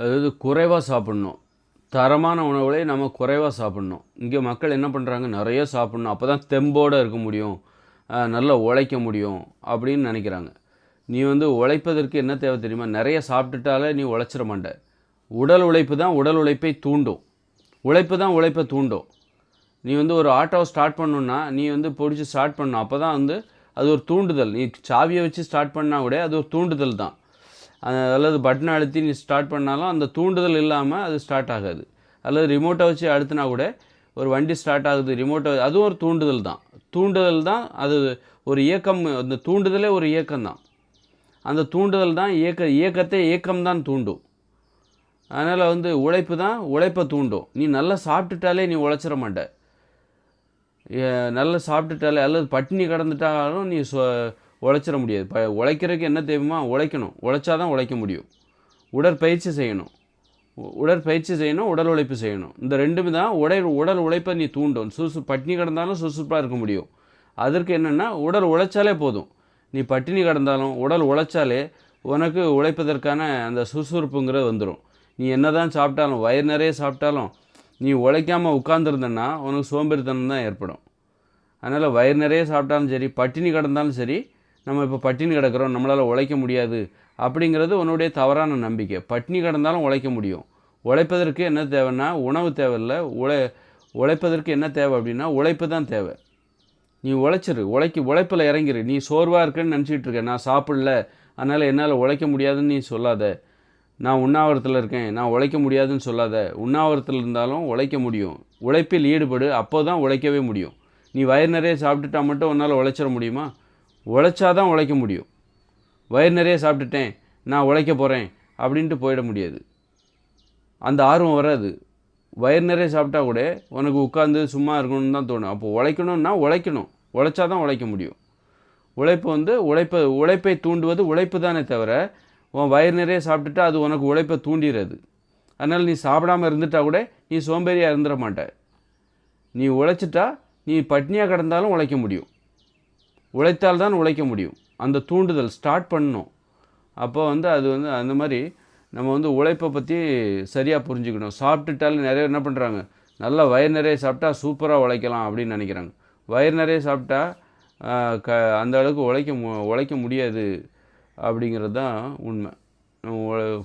அதாவது குறைவாக சாப்பிட்ணும். தரமான உணவுகளை நம்ம குறைவாக சாப்பிட்ணும். இங்கே மக்கள் என்ன பண்ணுறாங்க நிறைய சாப்பிட்ணும். அப்போ தான் தெம்போடு இருக்க முடியும். நல்லா உழைக்க முடியும் அப்படின்னு நினைக்கிறாங்க. நீ வந்து உழைப்பதற்கு என்ன தேவை தெரியுமா? நிறைய சாப்பிட்டுட்டாலே நீ உழைச்சிட மாட்ட. உடல் உழைப்பு தான் உடல் உழைப்பை தூண்டும். உழைப்பு தான் உழைப்பை தூண்டும். நீ வந்து ஒரு ஆட்டோவை ஸ்டார்ட் பண்ணணுன்னா நீ வந்து பிடிச்சி ஸ்டார்ட் பண்ணணும். அப்போ தான் வந்து அது ஒரு தூண்டுதல். நீ சாவியை வச்சு ஸ்டார்ட் பண்ணால் கூட அது ஒரு தூண்டுதல் தான். அல்லது பட்டனை அழுத்தி நீ ஸ்டார்ட் பண்ணாலும் அந்த தூண்டுதல் இல்லாமல் அது ஸ்டார்ட் ஆகாது. அல்லது ரிமோட்டை வச்சு அழுத்தினா கூட ஒரு வண்டி ஸ்டார்ட் ஆகுது ரிமோட்டை அதுவும் ஒரு தூண்டுதல் தான். தூண்டுதல் தான் அது ஒரு இயக்கம் அந்த தூண்டுதலே ஒரு இயக்கம் தான். அந்த தூண்டுதல் தான் இயக்க இயக்கத்தை இயக்கம் தான் தூண்டும். அதனால் வந்து உழைப்பு தான் உழைப்பை தூண்டும். நீ நல்லா சாப்பிட்டுட்டாலே நீ உழைச்சிட மாட்ட. நல்லா சாப்பிட்டுட்டாலே அல்லது பட்டினி கடந்துட்டாலும் நீ சொ உழைச்சிட முடியாது. இப்போ உழைக்கிறதுக்கு என்ன தேவையுமா உழைக்கணும். உழைச்சா தான் உழைக்க முடியும். உடற்பயிற்சி செய்யணும். உடற்பயிற்சி செய்யணும் உடல் உழைப்பு செய்யணும். இந்த ரெண்டுமே தான் உடல் உடல் உழைப்பை நீ தூண்டும். சுசு பட்டினி கிடந்தாலும் சுறுசுறுப்பாக இருக்க முடியும். அதற்கு என்னென்னா உடல் உழைச்சாலே போதும். நீ பட்டினி கிடந்தாலும் உடல் உழைச்சாலே உனக்கு உழைப்பதற்கான அந்த சுறுசுறுப்புங்கிறது வந்துடும் நீ என்னதான் சாப்பிட்டாலும் வயிறு நிறைய சாப்பிட்டாலும் நீ உழைக்காமல் உட்காந்துருந்தன்னா உனக்கு சோம்பேறித்தனம் தான் ஏற்படும். அதனால் வயிறு நிறைய சாப்பிட்டாலும் சரி பட்டினி கிடந்தாலும் சரி நம்ம இப்போ பட்டினி கிடக்கிறோம் நம்மளால் உழைக்க முடியாது அப்படிங்கிறது உன்னுடைய தவறான நம்பிக்கை. பட்டினி கிடந்தாலும் உழைக்க முடியும். உழைப்பதற்கு என்ன தேவைன்னா உணவு தேவையில்லை. உழை உழைப்பதற்கு என்ன தேவை அப்படின்னா உழைப்பு தான் தேவை. நீ உழைச்சிரு உழைக்கி உழைப்பில் இறங்கிரு. நீ சோர்வாக இருக்கேன்னு நினச்சிட்டு இருக்க. நான் சாப்பிடல அதனால் என்னால் உழைக்க முடியாதுன்னு நீ சொல்லாத. நான் உண்ணாவிரத்தில் இருக்கேன் நான் உழைக்க முடியாதுன்னு சொல்லாத. உண்ணாவிரத்தில் இருந்தாலும் உழைக்க முடியும். உழைப்பில் ஈடுபடு அப்போ தான் உழைக்கவே முடியும். நீ வயிறு நிறைய சாப்பிட்டுட்டா மட்டும் உன்னால் உழைச்சிட முடியுமா? உழைச்சாதான் உழைக்க முடியும். வயிறு நிறைய சாப்பிட்டுட்டேன் நான் உழைக்க போகிறேன் அப்படின்ட்டு போயிட முடியாது. அந்த ஆர்வம் வராது. வயிறு நிறைய சாப்பிட்டா கூட உனக்கு உட்காந்து சும்மா இருக்கணும்னு தான் தோணும். அப்போ உழைக்கணும்னா உழைக்கணும். உழைச்சா தான் உழைக்க முடியும். உழைப்பு வந்து உழைப்பை உழைப்பை தூண்டுவது உழைப்பு தானே தவிர உன் வயிறு நிறைய சாப்பிட்டுட்டா அது உனக்கு உழைப்பை தூண்டிடுறது அதனால் நீ சாப்பிடாம இருந்துட்டா கூட நீ சோம்பேறியாக இருந்துட மாட்ட. நீ உழைச்சிட்டா நீ பட்னியாக கிடந்தாலும் உழைக்க முடியும். உழைத்தால் தான் உழைக்க முடியும். அந்த தூண்டுதல் ஸ்டார்ட் பண்ணணும். அப்போ வந்து அது வந்து அந்த மாதிரி நம்ம வந்து உழைப்பை பற்றி சரியாக புரிஞ்சுக்கணும். சாப்பிட்டுட்டாலும் நிறைய என்ன பண்ணுறாங்க நல்லா வயிறு நிறைய சாப்பிட்டா சூப்பராக உழைக்கலாம் அப்படின்னு நினைக்கிறாங்க. வயிறு நிறைய சாப்பிட்டா க அந்த அளவுக்கு உழைக்க மு உழைக்க முடியாது அப்படிங்கிறது தான் உண்மை. நம்ம உழ-